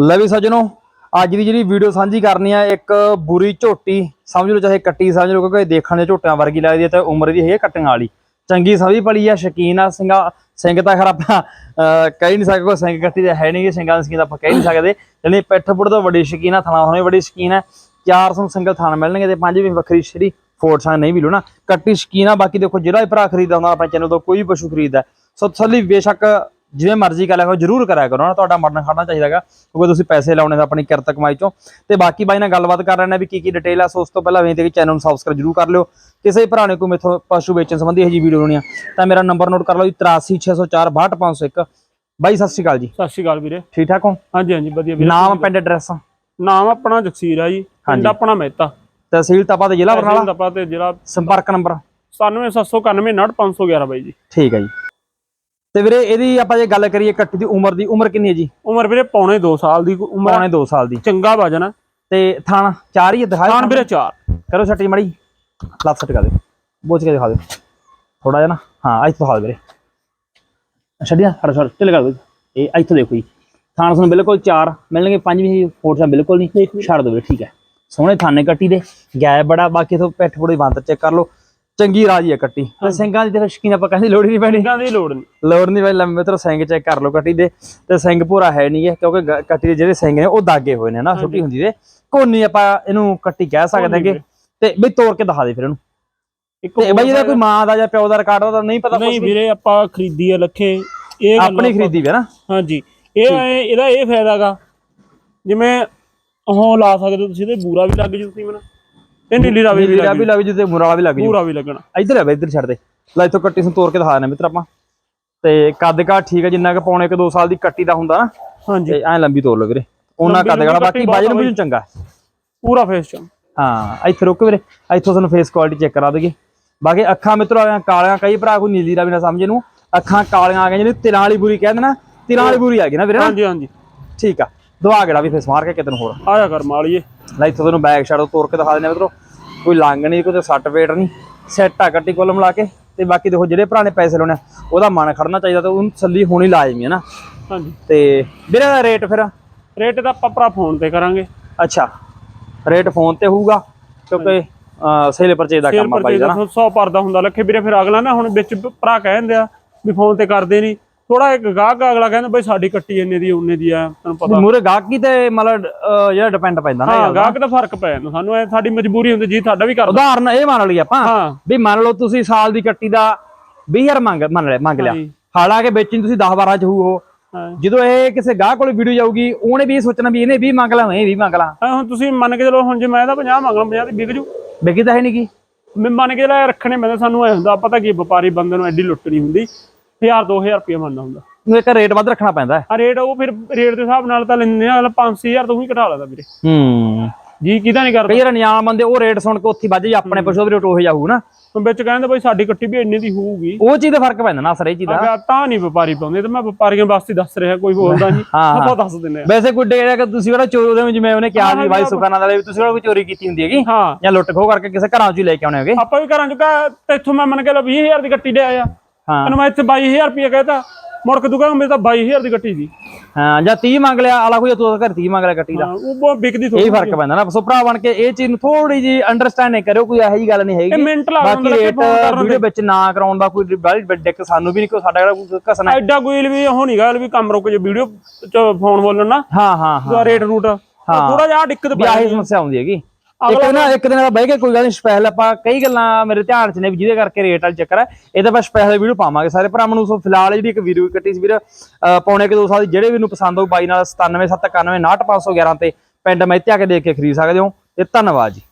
ਲੈ ਵੀ ਸੱਜਣੋ ਅੱਜ ਦੀ ਜਿਹੜੀ ਵੀਡੀਓ ਸਾਂਝੀ ਕਰਨੀ ਆ ਇੱਕ ਬੁਰੀ ਝੋਟੀ ਸਮਝ ਲਓ ਚਾਹੇ ਕੱਟੀ ਸਮਝ ਲਓ ਕਿਉਂਕਿ ਦੇਖਣ ਦੇ ਝੋਟਿਆਂ ਵਰਗੀ ਲੱਗਦੀ ਹੈ ਤੇ ਉਮਰ ਦੀ ਹੈਗੀ ਕੱਟਣ ਵਾਲੀ। ਚੰਗੀ ਸਭੀ ਪਲੀ ਆ ਸ਼ਕੀਨ ਆ ਸਿੰਘਾ ਸਿੰਘ ਤਾਂ ਖਰ ਆਪਾਂ ਅਹ, ਕਹਿ ਨਹੀਂ ਸਕਦੇ ਕੋਈ ਸਿੰਘ ਕੱਟੀ ਤੇ ਹੈ ਨਹੀਂ ਗੇ ਸਿੰਘਾਂ ਦੀ ਸ਼ਕੀਨ ਆਪਾਂ ਕਹਿ ਨਹੀਂ ਸਕਦੇ। ਜਾਨੀ ਪਿੱਠ ਪੁੜ ਤੋਂ ਵੱਡੀ ਸ਼ਕੀਨ ਆ ਥਣਾ ਹੋਣੇ ਵੱਡੀ ਸ਼ਕੀਨ ਹੈ 400 ਸਿੰਗਲ ਥਾਨ ਮਿਲਣਗੇ ਤੇ ਪੰਜ ਵੀ ਵੱਖਰੀ ਸ਼ਰੀ ਫੋਰਟ ਸੰਗ ਨਹੀਂ ਮਿਲੂ ਨਾ ਕੱਟੀ ਸ਼ਕੀਨ ਆ ਬਾਕੀ ਦੇਖੋ ਜਿਹੜਾ ਵੀ ਭਰਾ ਖਰੀਦਦਾ ਹੁੰਦਾ ਆਪਣੇ ਚੈਨਲ ਤੋਂ ਕੋਈ ਪਸ਼ੂ ਖਰੀਦਦਾ। ਸੋ ਤਸੱਲੀ ਬੇਸ਼ੱਕ ਜਿਵੇਂ ਮਰਜ਼ੀ ਕਰ ਲਿਆ ਜਰੂਰ ਕਰਿਆ ਕਰੋ ਨਾ ਤੁਹਾਡਾ ਮਰਨ ਖੜਨਾ ਚਾਹੀਦਾਗਾ ਕਿਉਂਕਿ ਤੁਸੀਂ ਪੈਸੇ ਲਾਉਣੇ ਤਾਂ ਆਪਣੀ ਕਿਰਤ ਕਮਾਈ ਚੋਂ। ਤੇ ਬਾਕੀ ਬਾਈ ਨਾਲ ਗੱਲਬਾਤ ਕਰ ਰਹੇ ਨੇ ਵੀ ਕੀ ਕੀ ਡਿਟੇਲ ਆ ਸੋ ਉਸ ਤੋਂ ਪਹਿਲਾਂ ਹੈ ਕਿ ਚੈਨਲ ਨੂੰ ਸਬਸਕ੍ਰਾਈਬ ਜਰੂਰ ਕਰ ਲਿਓ। ਕਿਸੇ ਭਰਾ ਨੇ ਕੋਈ ਮੇਥੋਂ ਪਸ਼ੂ ਵੇਚਣ ਸੰਬੰਧੀ ਇਹ ਜੀ ਵੀਡੀਓ ਬਣਾਉਣੀ ਆ ਤਾਂ ਮੇਰਾ ਨੰਬਰ ਨੋਟ ਕਰ ਲਓ ਜੀ 8360462501 ਬਾਈ ਸਤਿ ਸ਼੍ਰੀ ਅਕਾਲ ਜੀ। ਸਤਿ ਸ਼੍ਰੀ ਅਕਾਲ ਵੀਰੇ। ਠੀਕ ਠਾਕ ਹੋ? ਹਾਂਜੀ ਹਾਂਜੀ ਵਧੀਆ ਵੀਰੇ ਨਾਮ ਪਿੰਡ ਐਡਰੈਸ ਨਾਮ ਆਪਣਾ ਜਗਸੀਰ ਆ ਜੀ ਪਿੰਡ ਆਪਣਾ ਮਹਿਤਾ। ਤਹਿਸੀਲ ਤਪਾ ਤੇ ਜ਼ਿਲ੍ਹਾ ਬਰਨਾਲਾ? ਤਹਿਸੀਲ ਤਪਾ ਤੇ ਜ਼ਿਲ੍ਹਾ ਸੰਪਰਕ ਨੰਬਰ? 9779950511 ਬਾਈ ਜੀ। ਠੀਕ ਹੈ ਜੀ। ਤੇ ਵੀਰੇ ਇਹਦੀ ਆਪਾਂ ਜੇ ਗੱਲ ਕਰੀਏ ਕੱਟੀ ਦੀ ਉਮਰ ਦੀ ਉਮਰ ਕਿੰਨੀ ਹੈ ਜੀ? ਉਮਰ ਵੀਰੇ ਪੌਣੇ 2 ਸਾਲ ਦੀ ਉਮਰ ਪੌਣੇ 2 ਸਾਲ ਦੀ। ਚੰਗਾ ਵਜਨ ਆ। ਤੇ ਥਾਣ ਚਾਰ ਹੀ ਦਿਖਾਓ ਖਾਨ ਵੀਰੇ 4 ਕਰੋ ਛੱਟੀ ਮੜੀ ਲੱਤ ਸੱਟ ਕਰ ਦੇ ਬੋਝ ਕੇ ਦਿਖਾ ਦੇ ਥੋੜਾ ਜਿਹਾ ਨਾ। ਹਾਂ ਇੱਥੇ ਦਿਖਾ ਦੇ ਵੀਰੇ। ਛੱਡਿਆ? ਛੱਡ ਛੱਡ ਚੱਲ ਕਰ ਦੇ ਇਹ ਇੱਥੇ ਦੇਖੋ ਜੀ। ਥਾਣ ਸਾਨੂੰ ਬਿਲਕੁਲ ਚਾਰ। ਮਿਲਣਗੇ ਪੰਜ ਵੀ ਫੋਰਸਾਂ ਬਿਲਕੁਲ ਨਹੀਂ। ਛੱਡ ਦੋ ਵੀਰੇ ਠੀਕ ਹੈ। ਸੋਹਣੇ ਥਾਨੇ ਕੱਟੀ ਦੇ। ਗੈਪ ਬੜਾ ਬਾਕੀ ਤੋਂ ਪਿੱਠ ਪੁੜੀ ਬੰਦ ਚੈੱਕ ਕਰ ਲਓ। ਚੰਗੀ ਰਾਜੀ ਹੈ ਕੱਟੀ। ਤੇ ਸਿੰਘਾਂ ਦੀ ਤੇ ਸ਼ਕੀਨ ਆਪਾਂ ਕਹਿੰਦੇ ਲੋੜ ਹੀ ਨਹੀਂ ਪੈਣੀ। ਸਿੰਘਾਂ ਦੀ ਲੋੜ ਨਹੀਂ। ਲੋੜ ਨਹੀਂ ਭਾਈ ਲੰਮੇ ਤਰ੍ਹਾਂ ਸਿੰਘ ਚੈੱਕ ਕਰ ਲਓ ਕੱਟੀ ਦੇ। ਤੇ ਸਿੰਘ ਪੂਰਾ ਹੈ ਨਹੀਂ ਹੈ ਕਿਉਂਕਿ ਗ- ਕੱਟੀ ਦੇ ਜਿਹੜੇ ਸਿੰਘ ਨੇ ਉਹ ਦਾਗੇ ਹੋਏ ਨੇ ਨਾ ਛੋਟੀ ਹੁੰਦੀ ਦੇ। ਕੋਨੀ ਆਪਾਂ ਇਹਨੂੰ ਕੱਟੀ ਕਹਿ ਸਕਦੇ ਹਾਂਗੇ। ਤੇ ਵੀ ਤੋੜ ਕੇ ਦਿਖਾ ਦੇ ਫਿਰ ਇਹਨੂੰ। ਇੱਕ ਤੇ ਬਈ ਇਹਦਾ ਕੋਈ ਮਾਂ ਦਾ ਜਾਂ ਪਿਓ ਦਾ ਰਿਕਾਰਡ ਉਹਦਾ ਨਹੀਂ ਪਤਾ ਨਹੀਂ ਵੀਰੇ ਆਪਾਂ ਖਰੀਦੀ ਆ ਲੱਖੇ। ਇਹ ਗੱਲ ਆਪਣੀ ਖਰੀਦੀ ਵੀ ਹੈ ਨਾ। ਹਾਂਜੀ। ਇਹ ਐਂ- ਇਹਦਾ ਇਹ ਫਾਇਦਾਗਾ ਜਿਵੇਂ ਉਹ ਲਾ ਸਕਦੇ ਹੋ ਤੁਸੀਂ ਤੇ ਬੂਰਾ ਵੀ ਲੱਗ ਜੂ ਸੀ ਮਨ ਇਹ ਨੀਲੀ ਰਾਵੀ ਵੀ ਨੀਲੀ ਲੱਗ ਵੀ ਲੱਗ ਜੂ ਤੇ ਮੁਰਾਲਾ ਵੀ ਲੱਗ ਜੂ ਬੂਰਾ ਵੀ ਲੱਗਣਾ। ਇੱਧਰ ਹੈ ਬਈ ਇੱਧਰ ਛੱਡ ਦੇ। ਲੈ ਇੱਥੋਂ ਕੱਟੀ ਨੂੰ ਤੋੜ ਕੇ ਦਿਖਾ ਦੇਣਾ ਮਿੱਤਰ ਆਪਾਂ। ਤੇ ਕੱਦ ਕਾ ਠੀਕ ਹੈ ਜਿੰਨਾ ਕਿ ਪੌਣੇ ਕਿ 2 ਸਾਲ ਦੀ ਕੱਟੀ ਦਾ ਹੁੰਦਾ ਨਾ ਹਾਂਜੀ। ਤੇ ਐ ਲੰਬੀ ਤੋੜ ਲਓ ਵੀਰੇ। ਉਹਨਾਂ ਲੰਬੀ ਕੱਦ ਕਾਲਾ ਬਾਕੀ ਵਜਨ ਵੀ ਚੰਗਾ। ਪੂਰਾ ਫੇਸ ਚ ਹਾਂ ਇੱਥੇ ਰੁਕ ਵੀਰੇ ਇੱਥੋਂ ਤੁਹਾਨੂੰ ਫੇਸ ਕੁਆਲਿਟੀ ਚੈੱਕ ਕਰਾ ਦਈਏ। ਬਾਕੀ ਅੱਖਾਂ ਮਿੱਤਰੋ ਆ ਕਾਲੀਆਂ ਕਈ ਭਰਾ ਕੋਈ ਨੀਲੀ ਦਾ ਵੀ ਨਾ ਸਮਝੇ ਨੂੰ। ਅੱਖਾਂ ਕਾਲੀਆਂ ਆ ਗਈਆਂ ਜਿਹੜੀ ਤਿਲਾਂ ਵਾਲੀ ਬੁਰੀ ਕਹਿੰਦੇ ਨਾ ਤਿਲਾਂ ਵਾਲੀ ਬੁਰੀ ਆ ਗਈ ਨਾ ਵੀਰੇ ਨਾ। ਹਾਂਜੀ ਹਾਂਜੀ। ਠੀਕ ਆ। ਦਵਾ ਗੇੜਾ ਵੀ ਫੇਸ ਮਾਰ ਕੇ ਕਿਤੇ ਹੋਰ। ਆਇਆ ਕਰ ਮਾਲੀਏ। ਲੈ ਇੱਥੋਂ ਤੁਹਾਨੂੰ ਬੈਕ ਸ਼ਾਟ ਤੋੜ ਕੇ ਦਿਖਾ ਦਿੰਦੇ ਆ ਮਿੱਤਰੋ। ਕੋਈ ਲੰਗ ਨਹੀਂ ਕੋਈ ਸੱਟ ਵੇਟ ਨਹੀਂ। ਸੈੱਟ ਆ ਕੱਟੀ ਕੋਲਮ ਲਾ ਕੇ। ਤੇ ਬਾਕੀ ਦੇਖੋ ਜਿਹੜੇ ਭਰਾ ਨੇ ਪੈਸੇ ਲਾਉਣੇ ਆ, ਉਹਦਾ ਮਨ ਖੜਨਾ ਚਾਹੀਦਾ ਤੇ ਉਹਨੂੰ ਤਸੱਲੀ ਹੋਣੀ ਲਾਜ਼ਮੀ ਹੈ ਨਾ। ਹਾਂਜੀ। ਤੇ ਵੀਰੇ ਦਾ ਰੇਟ ਫਿਰ? ਰੇਟ ਤਾਂ ਆਪਾਂ ਭਰਾ ਫੋਨ ਤੇ ਕਰਾਂਗੇ। ਅੱਛਾ। ਰੇਟ ਫੋਨ ਤੇ ਹੋਊਗਾ ਕਿਉਂਕਿ ਸੇਲ ਪਰਚੇਜ ਦਾ ਕੰਮ ਆ ਪਰਚੇਜ ਦਾ ਨਾ। 100 ਪਰਦਾ ਹੁੰਦਾ। ਲੱਖੇ ਵੀਰੇ ਫਿਰ ਅਗਲਾ ਨਾ ਹੁਣ ਵਿੱਚ ਭਰਾ ਕਹਿੰਦੇ ਆ ਵੀ ਫੋਨ ਤੇ ਕਰਦੇ ਨਹੀਂ ਥੋੜਾ ਇੱਕ ਗਾਹਕ ਅਗਲਾ ਕਹਿੰਦਾ ਬਈ ਸਾਡੀ ਕੱਟੀ ਇੰਨੇ ਦੀ ਉਹਨੇ ਦੀ ਆ ਤੁਹਾਨੂੰ ਪਤਾ। ਮੂਰੇ ਗਾਹਕੀ ਤੇ ਮਤਲਬ ਜਿਹੜਾ ਡਿਪੈਂਡ ਪੈਂਦਾ ਨਾ ਇਹ ਹਾਂ। ਗਾਹਕ ਦਾ ਫ਼ਰਕ ਪੈ ਜਾਂਦਾ ਸਾਨੂੰ ਐ ਸਾਡੀ ਮਜਬੂਰੀ ਹੁੰਦੀ ਜੀ ਸਾਡਾ ਵੀ ਕਰਦਾ। ਉਦਾਹਰਨ ਇਹ ਮੰਨ ਲਈ ਆਪਾਂ ਵੀ ਮੰਨ ਲਓ ਤੁਸੀਂ ਸਾਲ ਦੀ ਕੱਟੀ ਦਾ 20000 ਮੰਗ ਮੰਨ ਲਿਆ ਮੰਗ ਲਿਆ। ਹਾਲਾਂਕਿ ਵੇਚਣੀ ਤੁਸੀਂ 10 12 ਚ ਹਾਂ। ਜਦੋਂ ਇਹ ਕਿਸੇ ਗਾਹਕ ਕੋਲ ਵੀਡੀਓ ਜਾਊਗੀ ਉਹਨੇ ਵੀ ਇਹ ਸੋਚਣਾ ਵੀ ਇਹਨੇ 20 ਮੰਗ ਲਾ ਮੈਂ 20 ਮੰਗ ਲਾ ਹੁਣ ਤੁਸੀਂ ਮੰਨ ਕੇ ਚਲੋ ਹੁਣ ਜੇ ਮੈਂ ਇਹਦਾ 50 ਮੰਗਣਾ 50 ਦੀ ਵਿਕ ਜੂ। ਵਿਕੀ ਤਾਂ ਹੈ ਨਹੀਂ ਕੀ? ਮੈਂ ਮੰਨ ਕੇ ਲੈ ਰੱਖਣੇ ਪੈਂਦੇ ਸਾਨੂੰ ਐ ਹੁੰਦਾ ਪਤਾ ਕੀ ਵਪਾਰੀ ਬੰਦੇ ਨੂੰ ਐਡੀ ਲੁੱਟ ਨਹੀਂ ਹੁੰਦੀ। 1000 2000 ਰੁਪਏ ਮੰਨਦਾ ਹੁੰਦਾ। ਨੂੰ ਇੱਕ ਰੇਟ ਵੱਧ ਰੱਖਣਾ ਪੈਂਦਾ ਹੈ। ਆ ਰੇਟ ਉਹ ਫਿਰ ਰੇਟ ਦੇ ਹਿਸਾਬ ਨਾਲ ਤਾਂ ਲੈਂਦੇ ਆ 5-6000 ਤੋਂ ਹੀ ਘਟਾ ਲੈਂਦਾ ਵੀਰੇ। ਹੂੰ। ਜੀ ਕਿਹਦਾ ਨਹੀਂ ਕਰਦਾ। ਕਈ ਵਾਰ ਨਿਆਮ ਬੰਦੇ ਉਹ ਰੇਟ ਸੁਣ ਕੇ ਉੱਥੇ ਵੱਜ ਜਾ ਆਪਣੇ ਪਸ਼ੂ ਦੇ ਰੇਟ ਉਹੇ ਜਾਊ ਨਾ। ਹੁਣ ਵਿੱਚ ਕਹਿੰਦੇ ਬਈ ਸਾਡੀ ਕੱਟੀ ਵੀ ਇੰਨੇ ਦੀ ਹੋਊਗੀ। ਉਹ ਚੀਜ਼ ਦਾ ਫ਼ਰਕ ਪੈਂਦਾ ਨਾ ਇਹ ਚੀਜ਼ ਦਾ। ਅਗਾ ਤਾਂ ਨਹੀਂ ਵਪਾਰੀ ਪਾਉਂਦੇ ਤੇ ਮੈਂ ਵਪਾਰੀਆਂ ਵਾਸਤੇ ਦੱਸ ਰਿਹਾ ਕੋਈ ਬੋਲਦਾ ਨਹੀਂ। ਹਾਂ, ਹਾਂ। ਆਪਾਂ ਦੱਸ ਦਿੰਦੇ ਆ ਵੈਸੇ ਕੋਈ ਡੇਰਾ ਕਿ ਤੁਸੀਂ ਕਿਹੜਾ ਚੋਰੀ ਉਹਦੇ ਵਿੱਚ ਜਿਵੇਂ ਉਹਨੇ ਕਿਹਾ ਜੀ ਬਾਈ ਸੁਖਾਨਾ ਵਾਲੇ ਵੀ ਤੁਸੀਂ ਕਿਹੜਾ ਕੋਈ ਚੋਰੀ ਕੀਤੀ ਹੁੰਦੀ ਹੈਗੀ? ਹਾਂ। ਜਾਂ ਲੁੱਟ ਖੋਹ ਕਰਕੇ ਕਿਸੇ ਘਰਾਂ ਚੋਂ ਹੀ ਲੈ ਕੇ ਆਉਣੇ ਹੋਗੇ? ਆਪਾਂ ਵੀ ਘਰਾਂ ਚ ਕਾ ਇੱਥੋਂ ਮੈਂ ਮੰਨ ਕੇ ਲਾ 20000 ਦੀ ਕੱਟੀ ਲਿਆ ਆ ਤੈਨੂੰ ਮੈਂ ਇੱਥੇ 22000 ਰੁਪਏ ਕਹਿਤਾ ਮੁੜ ਕੇ ਕਹਿੰਦਾ ਮੇਰੇ ਤਾਂ 22000 ਦੀ ਕੱਟੀ ਸੀ। ਹਾਂ ਜਾਂ 30 ਮੰਗ ਲਿਆ ਆਲਾ ਕੋਈ ਤੂੰ ਘਰ 30 ਮੰਗ ਲਿਆ ਕੱਟੀ ਦਾ। ਉਹ ਬਹੁਤ ਵਿਕਦੀ ਇਹ ਥੋੜੀ ਫ਼ਰਕ ਪੈਂਦਾ ਨਾ ਸੋ ਭਰਾ ਬਣ ਕੇ ਇਹ ਚੀਜ਼ ਨੂੰ ਥੋੜੀ ਜੀ ਅੰਡਰਸਟੈਂਡ ਕਰਿਓ ਕੋਈ ਇਹੋ ਜੀ ਗੱਲ ਨਹੀਂ ਇਹ ਹੈਗੀ ਬਾਕੀ ਰੇਟ ਵੀਡੀਓ ਵਿੱਚ ਨਾ ਕਰਾਉਣ ਦਾ ਕੋਈ ਬੜੀ ਵੱਡੀ ਸਾਨੂੰ ਵੀ ਨਹੀਂ ਕੋਈ ਸਾਡਾ ਕੋਈ ਘਸਣਾ। ਐਡਾ ਕੋਈ ਵੀ ਉਹ ਨਹੀਂ ਗੱਲ ਵੀ ਕੰਮ ਰੁਕ ਜੇ ਵੀਡੀਓ ਚ ਫੋਨ ਬੋਲਣ ਨਾ। ਹਾਂ ਹਾਂ ਹਾਂ। ਰੇਟ। ਰੂਟ ਥੋੜਾ ਜਿਹਾ ਦਿੱਕਤ ਵੀ ਪੈ ਆਹੀ ਸਮੱਸਿਆ ਆਉਂਦੀ ਹੈਗੀ। ਇੱਕ ਨਾ ਇੱਕ ਦਿਨ ਆਪਾਂ ਬਹਿ ਕੇ ਕੋਈ ਗੱਲ ਨਹੀਂ ਸਪੈਸ਼ਲ ਆਪਾਂ ਕਈ ਗੱਲਾਂ ਮੇਰੇ ਧਿਆਨ 'ਚ ਨੇ ਵੀ ਜਿਹਦੇ ਕਰਕੇ ਰੇਟ ਵਾਲਾ ਚੱਕਰ ਹੈ ਇਹ ਤਾਂ ਆਪਾਂ ਸਪੈਸ਼ਲ ਵੀਡੀਓ ਪਾਵਾਂਗੇ ਸਾਰੇ ਭਰਾਵਾਂ ਨੂੰ। ਸੋ ਫਿਲਹਾਲ ਜਿਹੜੀ ਇੱਕ ਵੀਡੀਓ ਕੱਟੀ ਸੀ ਵੀਰ ਪੌਣੇ ਕਿ ਦੋ ਸਾਲ ਦੀ ਜਿਹੜੇ ਵੀ ਨੂੰ ਪਸੰਦ ਆਊ ਬਾਈ ਨਾਲ 97791 69511 ਤੇ ਪਿੰਡ ਮਹਿਤਿਆ ਕੇ ਦੇਖ ਕੇ ਖਰੀਦ ਸਕਦੇ ਹੋ। ਤੇ ਧੰਨਵਾਦ ਜੀ।